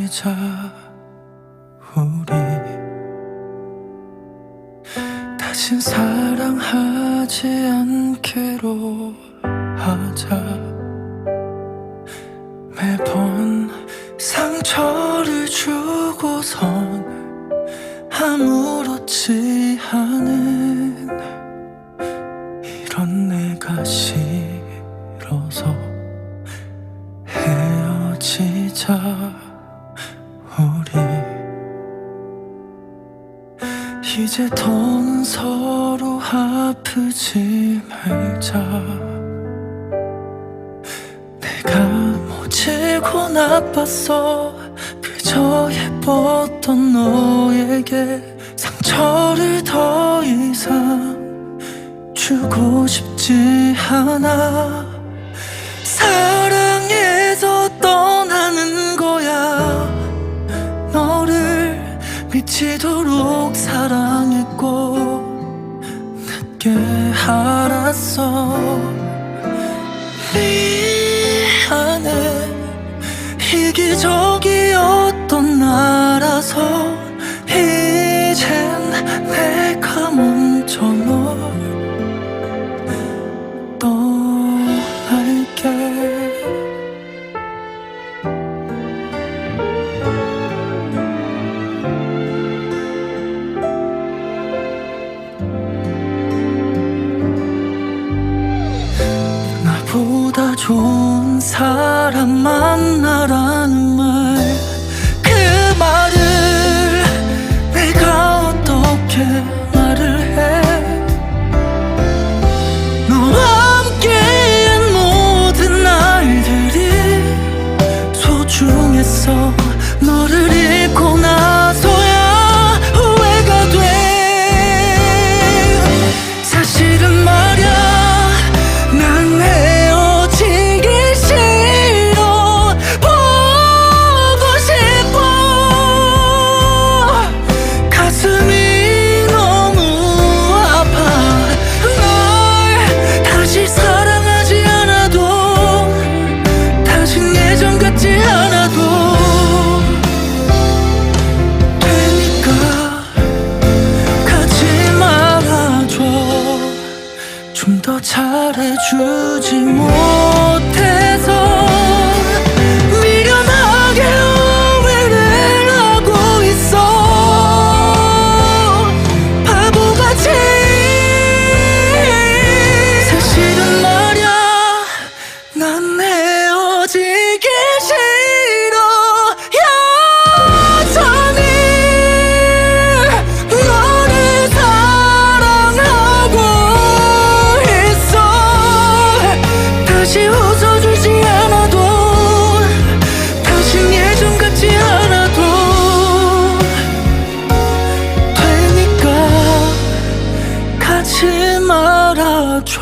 헤어지자 우리 다신 사랑하지 않기로 하자. 매번 상처를 주고선 아무렇지 않은 이런 내가 싫어서 헤어지자 이제 더는 서로 아프지 말자. 내가 모질고 나빴어. 그저 예뻤던 너에게 상처를 더 이상 주고 싶지 않아 사랑했고 늦게 알았어 미안해 이기적이었던 나라서 좋은 사람 만 더 잘해주지 못해 다시 웃어주지 않아도 다신 예전 같지 않아도 되니까 가지 말아줘